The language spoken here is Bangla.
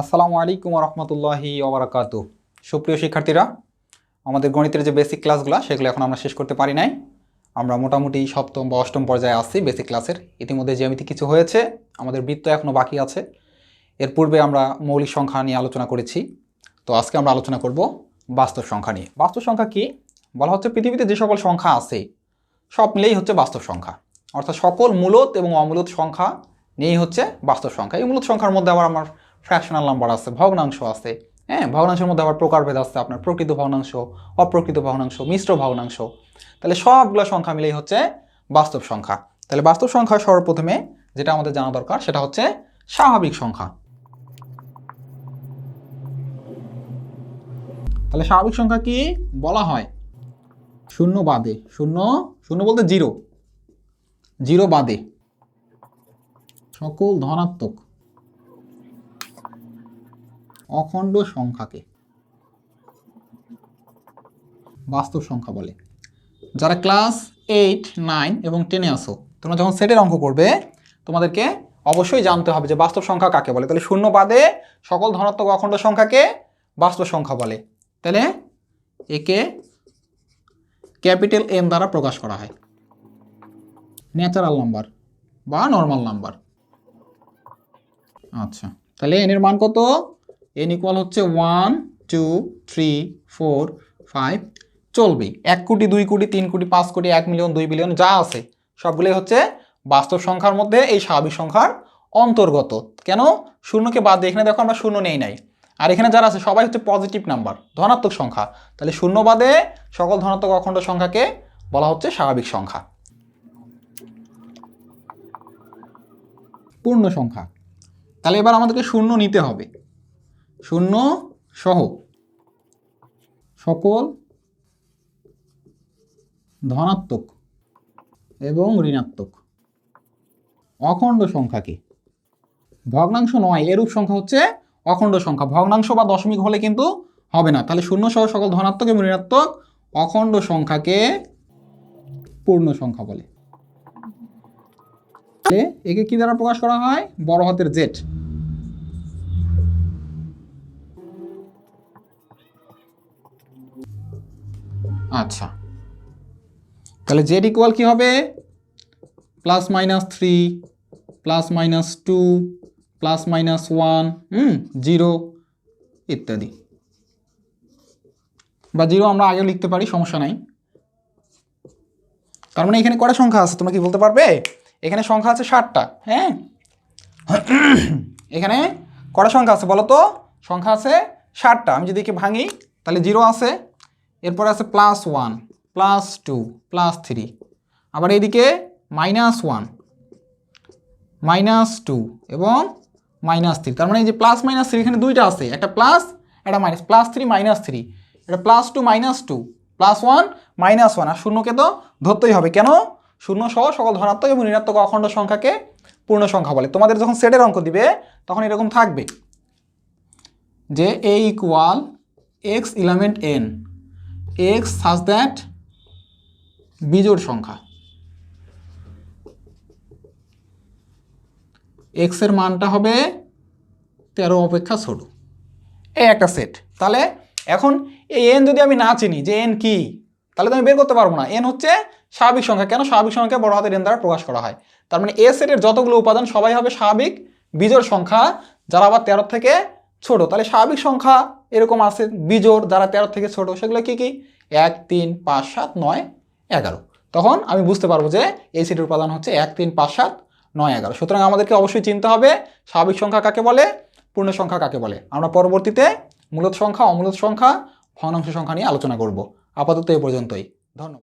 আসসালামু আলাইকুম রহমতুল্লাহি ওবরাকাতু। সুপ্রিয় শিক্ষার্থীরা, আমাদের গণিতের যে বেসিক ক্লাসগুলো সেগুলো এখন আমরা শেষ করতে পারি নাই। আমরা মোটামুটি সপ্তম বা অষ্টম পর্যায়ে আসছি বেসিক ক্লাসের ইতিমধ্যে জ্যামিতি কিছু হয়েছে, আমাদের বৃত্ত এখনও বাকি আছে। এর পূর্বে আমরা মৌলিক সংখ্যা নিয়ে আলোচনা করেছি। তো আজকে আমরা আলোচনা করব বাস্তব সংখ্যা নিয়ে। বাস্তব সংখ্যা কি? বলা হচ্ছে পৃথিবীতে যে সকল সংখ্যা আছে, সব মিলেই হচ্ছে বাস্তব সংখ্যা। অর্থাৎ সকল মূলত এবং অমূলত সংখ্যা নিয়েই হচ্ছে বাস্তব সংখ্যা। এই মূলত সংখ্যার মধ্যে আবার আমার ফ্র্যাকশনাল নাম্বার আছে, ভগ্নাংশ আছে। হ্যাঁ ভগ্নাংশের মধ্যে আবার প্রকারভেদ আছে আপনার, প্রকৃত ভগ্নাংশ, অপ্রকৃত ভগ্নাংশ, মিশ্র ভগ্নাংশ। তাহলে সবগুলো সংখ্যা মিলেই হচ্ছে বাস্তব সংখ্যা। তাহলে বাস্তব সংখ্যা সর্বপ্রথমে যেটা আমাদের জানা দরকার, সেটা হচ্ছে স্বাভাবিক সংখ্যা। তাহলে স্বাভাবিক সংখ্যা কি বলা হয়? শূন্য বাদে, শূন্য শূন্য বলতে জিরো। জিরো বাদে। সকল ধনাত্মক। অখণ্ড সংখ্যাকে বাস্তব সংখ্যা বলে। যারা ক্লাস এইট নাইন এবং টেনে আসো তোমরা যখন সেটের অঙ্ক করবে, তোমাদেরকে অবশ্যই জানতে হবে যে বাস্তব সংখ্যা কাকে বলে। তাহলে শূন্য বাদে সকল ধনাত্মক অখণ্ড সংখ্যাকে বাস্তব সংখ্যা বলে। তাহলে একে ক্যাপিটাল এন দ্বারা প্রকাশ করা হয়। ন্যাচারাল নাম্বার বা নর্মাল নাম্বার আচ্ছা তাহলে এন এর মান কত? এন ইকুয়াল হচ্ছে one two three four five চলবে। এক কোটি, দুই কোটি, তিন কোটি, পাঁচ কোটি, এক মিলিয়ন, দুই বিলিয়ন, যা আছে, সবগুলোই হচ্ছে বাস্তব সংখ্যার মধ্যে এই স্বাভাবিক সংখ্যার অন্তর্গত। কেন? শূন্যকে বাদ দিয়ে এখানে দেখো আমরা শূন্য নেই নাই। আর এখানে যারা আছে, সবাই হচ্ছে পজিটিভ নাম্বার ধনাত্মক সংখ্যা। তাহলে শূন্য বাদে সকল ধনাত্মক অখণ্ড সংখ্যাকে বলা হচ্ছে স্বাভাবিক সংখ্যা। পূর্ণ সংখ্যা। তাহলে এবার আমাদেরকে শূন্য নিতে হবে। শূন্য সহ। সকল ধনাত্মক এবং ঋণাত্মক। অখণ্ড সংখ্যাকে ভগ্নাংশ নয়, এরূপ সংখ্যা হচ্ছে অখণ্ড সংখ্যা। ভগ্নাংশ বা দশমিক হলে কিন্তু হবে না। তাহলে শূন্য সহ সকল ধনাত্মক এবং ঋণাত্মক অখণ্ড সংখ্যাকে পূর্ণ সংখ্যা বলে। একে কি দ্বারা প্রকাশ করা হয়? বড় হাতের জেট আচ্ছা। তাহলে জেড ইকুয়াল কি হবে? Plus minus three plus minus two plus minus one hmm zero ইত্যাদি। বা জিরো আমরা আগেও লিখতে পারি, সমস্যা নাই। তার মানে এখানে কটা সংখ্যা আছে, তোমরা কি বলতে পারবে? এখানে সংখ্যা আছে ষাটটা হ্যাঁ? এখানে কটা সংখ্যা আছে বলো তো? সংখ্যা আছে ষাটটা, আমি যদি একে ভাঙি, তাহলে জিরো আছে। এরপর আছে plus one plus two plus three আবার এইদিকে মাইনাস ওয়ান মাইনাস টু এবং মাইনাস থ্রি তার মানে এই যে প্লাস মাইনাস থ্রি এখানে দুইটা আছে, একটা প্লাস একটা minus plus three minus three এটা plus two minus two plus one minus one আর শূন্যকে তো ধরতেই হবে। কেন? শূন্য সহ সকল ধনাত্মক এবং ঋণাত্মক অখণ্ড সংখ্যাকে পূর্ণ সংখ্যা বলে। তোমাদের যখন সেটের অঙ্ক দিবে, তখন এরকম থাকবে যে A equal X element N X such that বিজোড় সংখ্যা। এক্সের মানটা হবে তেরো অপেক্ষা ছোট এই একটা সেট তাহলে এখন এই এন যদি আমি না চিনি, যে এন কি, তাহলে তো আমি বের করতে পারব না। এন হচ্ছে স্বাভাবিক সংখ্যা। কেন স্বাভাবিক সংখ্যা বড় হাতের এন দ্বারা প্রকাশ করা হয়? তার মানে এ সেটের যতগুলো উপাদান, সবাই হবে স্বাভাবিক বিজোড় সংখ্যা। যারা আবার তেরো থেকে ছোট, তাহলে স্বাভাবিক সংখ্যা এরকম আছে, বিজোড় যারা তেরো থেকে ছোট, সেগুলো কি কি? এক, তিন, পাঁচ, সাত, নয়, এগারো। তখন আমি বুঝতে পারব যে এই সেটের উপাদান হচ্ছে এক, তিন, পাঁচ, সাত, নয়, এগারো। সুতরাং আমাদেরকে অবশ্যই চিনতে হবে স্বাভাবিক সংখ্যা কাকে বলে, পূর্ণ সংখ্যা কাকে বলে। আমরা পরবর্তীতে মূলত সংখ্যা, অমূলত সংখ্যা ভগ্নাংশ সংখ্যা নিয়ে আলোচনা করব। আপাতত এ পর্যন্তই। ধন্যবাদ।